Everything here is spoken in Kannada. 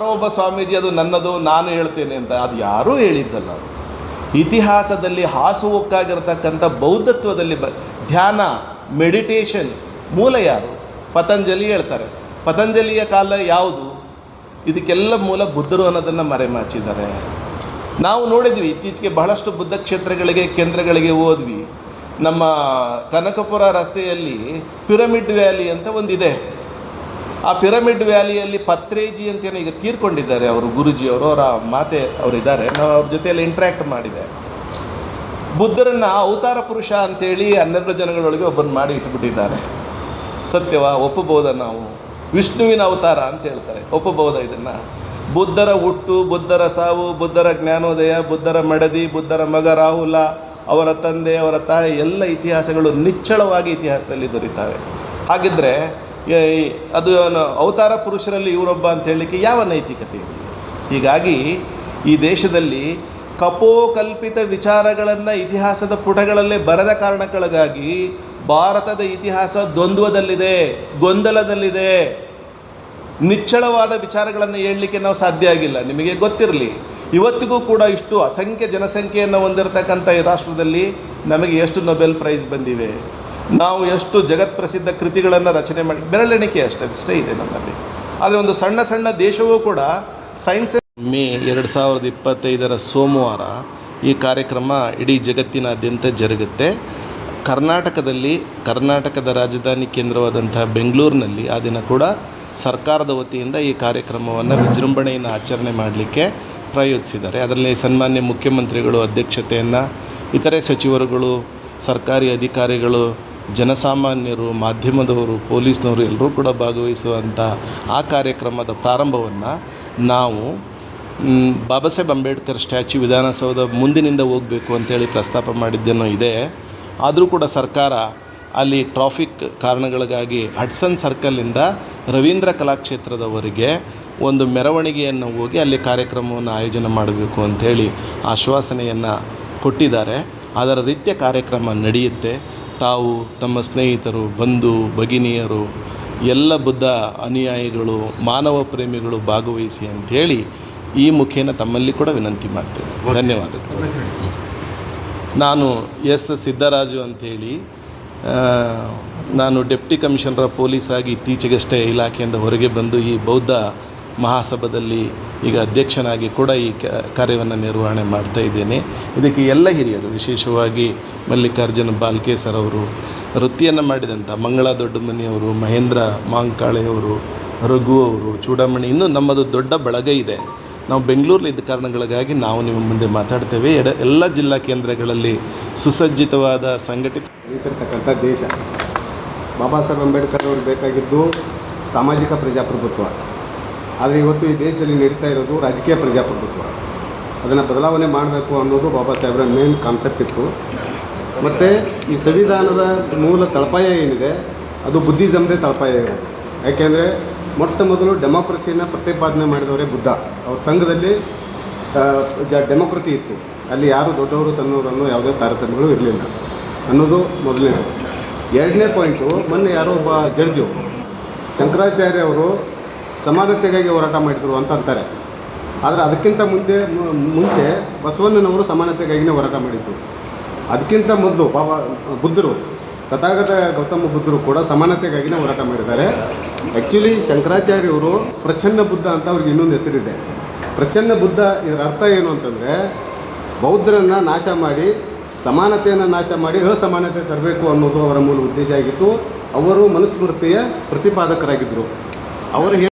ಯಾರೋ ಒಬ್ಬ ಸ್ವಾಮೀಜಿ, ಅದು ನನ್ನದು, ನಾನು ಹೇಳ್ತೇನೆ ಅಂತ. ಅದು ಯಾರೂ ಹೇಳಿದ್ದಲ್ಲ ಅದು. ಇತಿಹಾಸದಲ್ಲಿ ಹಾಸುಹೊಕ್ಕಾಗಿರ್ತಕ್ಕಂಥ ಬೌದ್ಧತ್ವದಲ್ಲಿ ಬ, ಧ್ಯಾನ, ಮೆಡಿಟೇಷನ್ ಮೂಲ ಯಾರು? ಪತಂಜಲಿ ಹೇಳ್ತಾರೆ. ಪತಂಜಲಿಯ ಕಾಲ ಯಾವುದು? ಇದಕ್ಕೆಲ್ಲ ಮೂಲ ಬುದ್ಧರು ಅನ್ನೋದನ್ನು ಮರೆಮಾಚಿದ್ದಾರೆ. ನಾವು ನೋಡಿದ್ವಿ, ಇತ್ತೀಚೆಗೆ ಬಹಳಷ್ಟು ಬುದ್ಧ ಕ್ಷೇತ್ರಗಳಿಗೆ, ಕೇಂದ್ರಗಳಿಗೆ ಹೋದ್ವಿ. ನಮ್ಮ ಕನಕಪುರ ರಸ್ತೆಯಲ್ಲಿ ಪಿರಮಿಡ್ ವ್ಯಾಲಿ ಅಂತ ಒಂದಿದೆ. ಆ ಪಿರಮಿಡ್ ವ್ಯಾಲಿಯಲ್ಲಿ ಪತ್ರೇಜಿ ಅಂತೇನೋ ಈಗ ತೀರ್ಕೊಂಡಿದ್ದಾರೆ ಅವರು ಗುರುಜಿಯವರು, ಅವರ ಮಾತೆ ಅವರಿದ್ದಾರೆ. ನಾವು ಅವ್ರ ಜೊತೆಯಲ್ಲಿ ಇಂಟ್ರ್ಯಾಕ್ಟ್ ಮಾಡಿದೆ. ಬುದ್ಧರನ್ನು ಅವತಾರ ಪುರುಷ ಅಂತೇಳಿ ಹನ್ನೆರಡು ಜನಗಳೊಳಗೆ ಒಬ್ಬನ ಮಾಡಿ ಇಟ್ಬಿಟ್ಟಿದ್ದಾರೆ. ಸತ್ಯವಾ ಒಪ್ಪಬಹುದ ನಾವು? ವಿಷ್ಣುವಿನ ಅವತಾರ ಅಂತ ಹೇಳ್ತಾರೆ. ಒಪ್ಪಬಹುದಾ ಇದನ್ನು? ಬುದ್ಧರ ಹುಟ್ಟು, ಬುದ್ಧರ ಸಾವು, ಬುದ್ಧರ ಜ್ಞಾನೋದಯ, ಬುದ್ಧರ ಮಡದಿ, ಬುದ್ಧರ ಮಗ ರಾಹುಲ, ಅವರ ತಂದೆ, ಅವರ ತಾಯಿ ಎಲ್ಲ ಇತಿಹಾಸಗಳು ನಿಚ್ಚಳವಾಗಿ ಇತಿಹಾಸದಲ್ಲಿ ದೊರೀತಾವೆ. ಹಾಗಿದ್ದರೆ ಅದು ಅವತಾರ ಪುರುಷರಲ್ಲಿ ಇವರೊಬ್ಬ ಅಂತ ಹೇಳಲಿಕ್ಕೆ ಯಾವ ನೈತಿಕತೆ ಇದೆ? ಹೀಗಾಗಿ ಈ ದೇಶದಲ್ಲಿ ಕಪೋಕಲ್ಪಿತ ವಿಚಾರಗಳನ್ನು ಇತಿಹಾಸದ ಪುಟಗಳಲ್ಲೇ ಬರದ ಕಾರಣಗಳಿಗಾಗಿ ಭಾರತದ ಇತಿಹಾಸ ದ್ವಂದ್ವದಲ್ಲಿದೆ, ಗೊಂದಲದಲ್ಲಿದೆ. ನಿಚ್ಚಳವಾದ ವಿಚಾರಗಳನ್ನು ಹೇಳಲಿಕ್ಕೆ ನಾವು ಸಾಧ್ಯ ಆಗಿಲ್ಲ. ನಿಮಗೆ ಗೊತ್ತಿರಲಿ, ಇವತ್ತಿಗೂ ಕೂಡ ಇಷ್ಟು ಅಸಂಖ್ಯ ಜನಸಂಖ್ಯೆಯನ್ನು ಹೊಂದಿರತಕ್ಕಂಥ ಈ ರಾಷ್ಟ್ರದಲ್ಲಿ ನಮಗೆ ಎಷ್ಟು ನೊಬೆಲ್ ಪ್ರೈಸ್ ಬಂದಿವೆ. ನಾವು ಎಷ್ಟು ಜಗತ್ ಪ್ರಸಿದ್ಧ ಕೃತಿಗಳನ್ನು ರಚನೆ ಮಾಡಿ, ಬೆರಳೆಣಿಕೆ ಅಷ್ಟೇ ಅಷ್ಟೇ ಇದೆ ನಮ್ಮಲ್ಲಿ. ಆದರೆ ಒಂದು ಸಣ್ಣ ಸಣ್ಣ ದೇಶವೂ ಕೂಡ ಸೈನ್ಸ್ ಮೇ ಎರಡು ಸಾವಿರದ ಇಪ್ಪತ್ತೈದರ ಸೋಮವಾರ ಈ ಕಾರ್ಯಕ್ರಮ ಇಡೀ ಜಗತ್ತಿನಾದ್ಯಂತ ಜರುಗುತ್ತೆ. ಕರ್ನಾಟಕದಲ್ಲಿ ಕರ್ನಾಟಕದ ರಾಜಧಾನಿ ಕೇಂದ್ರವಾದಂತಹ ಬೆಂಗಳೂರಿನಲ್ಲಿ ಆ ದಿನ ಕೂಡ ಸರ್ಕಾರದ ವತಿಯಿಂದ ಈ ಕಾರ್ಯಕ್ರಮವನ್ನು ವಿಜೃಂಭಣೆಯನ್ನು ಆಚರಣೆ ಮಾಡಲಿಕ್ಕೆ ಪ್ರಯೋಜಿಸಿದ್ದಾರೆ ಅದರಲ್ಲಿ ಸನ್ಮಾನ್ಯ ಮುಖ್ಯಮಂತ್ರಿಗಳು ಅಧ್ಯಕ್ಷತೆಯನ್ನು, ಇತರೆ ಸಚಿವರುಗಳು, ಸರ್ಕಾರಿ ಅಧಿಕಾರಿಗಳು, ಜನಸಾಮಾನ್ಯರು, ಮಾಧ್ಯಮದವರು, ಪೊಲೀಸ್ನವರು ಎಲ್ಲರೂ ಕೂಡ ಭಾಗವಹಿಸುವಂಥ ಆ ಕಾರ್ಯಕ್ರಮದ ಪ್ರಾರಂಭವನ್ನು ನಾವು ಬಾಬಾ ಸಾಹೇಬ್ ಅಂಬೇಡ್ಕರ್ ಸ್ಟ್ಯಾಚ್ಯೂ ವಿಧಾನಸೌಧ ಮುಂದಿನಿಂದ ಹೋಗಬೇಕು ಅಂತೇಳಿ ಪ್ರಸ್ತಾಪ ಮಾಡಿದ್ದೇನೋ ಇದೆ. ಆದರೂ ಕೂಡ ಸರ್ಕಾರ ಅಲ್ಲಿ ಟ್ರಾಫಿಕ್ ಕಾರಣಗಳಿಗಾಗಿ ಹಡ್ಸನ್ ಸರ್ಕಲ್ಲಿಂದ ರವೀಂದ್ರ ಕಲಾಕ್ಷೇತ್ರದವರೆಗೆ ಒಂದು ಮೆರವಣಿಗೆಯನ್ನು ಹೋಗಿ ಅಲ್ಲಿ ಕಾರ್ಯಕ್ರಮವನ್ನು ಆಯೋಜನೆ ಮಾಡಬೇಕು ಅಂಥೇಳಿ ಆಶ್ವಾಸನೆಯನ್ನು ಕೊಟ್ಟಿದ್ದಾರೆ. ಅದರ ರೀತಿಯ ಕಾರ್ಯಕ್ರಮ ನಡೆಯುತ್ತೆ. ತಾವು ತಮ್ಮ ಸ್ನೇಹಿತರು ಬಂಧು ಭಗಿನಿಯರು ಎಲ್ಲ ಬುದ್ಧ ಅನುಯಾಯಿಗಳು ಮಾನವ ಪ್ರೇಮಿಗಳು ಭಾಗವಹಿಸಿ ಅಂಥೇಳಿ ಈ ಮುಖೇನ ತಮ್ಮಲ್ಲಿ ಕೂಡ ವಿನಂತಿ ಮಾಡ್ತೇವೆ ಧನ್ಯವಾದಗಳು. ನಾನು ಎಸ್ ಸಿದ್ದರಾಜು ಅಂಥೇಳಿ ನಾನು ಡೆಪ್ಟಿ ಕಮಿಷನರ್ ಪೊಲೀಸ್ ಆಗಿ ಇತ್ತೀಚೆಗಷ್ಟೇ ಇಲಾಖೆಯಿಂದ ಹೊರಗೆ ಬಂದು ಈ ಬೌದ್ಧ ಮಹಾಸಭದಲ್ಲಿ ಈಗ ಅಧ್ಯಕ್ಷನಾಗಿ ಕೂಡ ಈ ಕಾರ್ಯವನ್ನು ನಿರ್ವಹಣೆ ಮಾಡ್ತಾ ಇದ್ದೇನೆ. ಇದಕ್ಕೆ ಎಲ್ಲ ಹಿರಿಯರು, ವಿಶೇಷವಾಗಿ ಮಲ್ಲಿಕಾರ್ಜುನ ಬಾಲ್ಕೆ ಸರ್ ಅವರು, ವೃತ್ತಿಯನ್ನು ಮಾಡಿದಂಥ ಮಂಗಳ ದೊಡ್ಡಮನಿಯವರು, ಮಹೇಂದ್ರ ಮಾಂಕಾಳೆಯವರು ರಘು ಅವರು, ಚೂಡಾಮಣಿ, ಇನ್ನೂ ನಮ್ಮದು ದೊಡ್ಡ ಬಳಗ ಇದೆ. ನಾವು ಬೆಂಗಳೂರಲ್ಲಿ ಇದ್ದ ಕಾರಣಗಳಿಗಾಗಿ ನಾವು ನಿಮ್ಮ ಮುಂದೆ ಮಾತಾಡ್ತೇವೆ. ಎಡ, ಎಲ್ಲ ಜಿಲ್ಲಾ ಕೇಂದ್ರಗಳಲ್ಲಿ ಸುಸಜ್ಜಿತವಾದ ಸಂಘಟಿತ ಬೆಳೀತಿರ್ತಕ್ಕಂಥ ದೇಶ. ಬಾಬಾ ಸಾಹೇಬ್ ಅಂಬೇಡ್ಕರ್ ಅವರು ಬೇಕಾಗಿದ್ದು ಸಾಮಾಜಿಕ ಪ್ರಜಾಪ್ರಭುತ್ವ. ಆದರೆ ಇವತ್ತು ಈ ದೇಶದಲ್ಲಿ ನಡೀತಾ ಇರೋದು ರಾಜಕೀಯ ಪ್ರಜಾಪ್ರಭುತ್ವ. ಅದನ್ನು ಬದಲಾವಣೆ ಮಾಡಬೇಕು ಅನ್ನೋದು ಬಾಬಾ ಸಾಹೇಬ್ರ ಮೇನ್ ಕಾನ್ಸೆಪ್ಟ್ ಇತ್ತು. ಮತ್ತು ಈ ಸಂವಿಧಾನದ ಮೂಲ ತಳಪಾಯ ಏನಿದೆ, ಅದು ಬುದ್ಧಿಸಮ್ದೇ ತಳಪಾಯ ಇದೆ ಯಾಕೆಂದರೆ ಮೊಟ್ಟ ಮೊದಲು ಡೆಮೋಕ್ರಸಿಯನ್ನು ಪ್ರತಿಪಾದನೆ ಮಾಡಿದವರೇ ಬುದ್ಧ. ಅವ್ರ ಸಂಘದಲ್ಲಿ ಜ, ಡೆಮೋಕ್ರಸಿ ಇತ್ತು. ಅಲ್ಲಿ ಯಾರು ದೊಡ್ಡವರು, ಸಣ್ಣವರು ಅನ್ನೋ ಯಾವುದೇ ತಾರತಮ್ಯಗಳು ಇರಲಿಲ್ಲ. ಅನ್ನೋದು ಮೊದಲನೇದು ಎರಡನೇ ಪಾಯಿಂಟು, ಮೊನ್ನೆ ಯಾರೋ ಒಬ್ಬ ಜಡ್ಜು, ಶಂಕರಾಚಾರ್ಯ ಅವರು ಸಮಾನತೆಗಾಗಿ ಹೋರಾಟ ಮಾಡಿದರು ಅಂತ ಅಂತಾರೆ. ಆದರೆ ಅದಕ್ಕಿಂತ ಮುಂದೆ ಮುಂಚೆ ಬಸವಣ್ಣನವರು ಸಮಾನತೆಗಾಗಿನೇ ಹೋರಾಟ ಮಾಡಿದ್ದರು ಅದಕ್ಕಿಂತ ಮೊದಲು ಬಾಬಾ ಬುದ್ಧರು. ತಥಾಗತ ಗೌತಮ ಬುದ್ಧರು ಕೂಡ ಸಮಾನತೆಗಾಗಿನೇ ಹೋರಾಟ ಮಾಡಿದ್ದಾರೆ. ಆ್ಯಕ್ಚುಲಿ ಶಂಕರಾಚಾರ್ಯವರು ಪ್ರಚನ್ನ ಬುದ್ಧ ಅಂತ ಅವ್ರಿಗೆ ಇನ್ನೊಂದು ಹೆಸರಿದೆ. ಪ್ರಚನ್ನ ಬುದ್ಧ ಇದರ ಅರ್ಥ ಏನು ಅಂತಂದರೆ, ಬೌದ್ಧರನ್ನು ನಾಶ ಮಾಡಿ, ಸಮಾನತೆಯನ್ನು ನಾಶ ಮಾಡಿ ಅಸಮಾನತೆ ತರಬೇಕು ಅನ್ನೋದು ಅವರ ಮೂಲ ಉದ್ದೇಶ ಆಗಿತ್ತು. ಅವರು ಮನುಸ್ಮೃತಿಯ ಪ್ರತಿಪಾದಕರಾಗಿದ್ದರು ಅವರು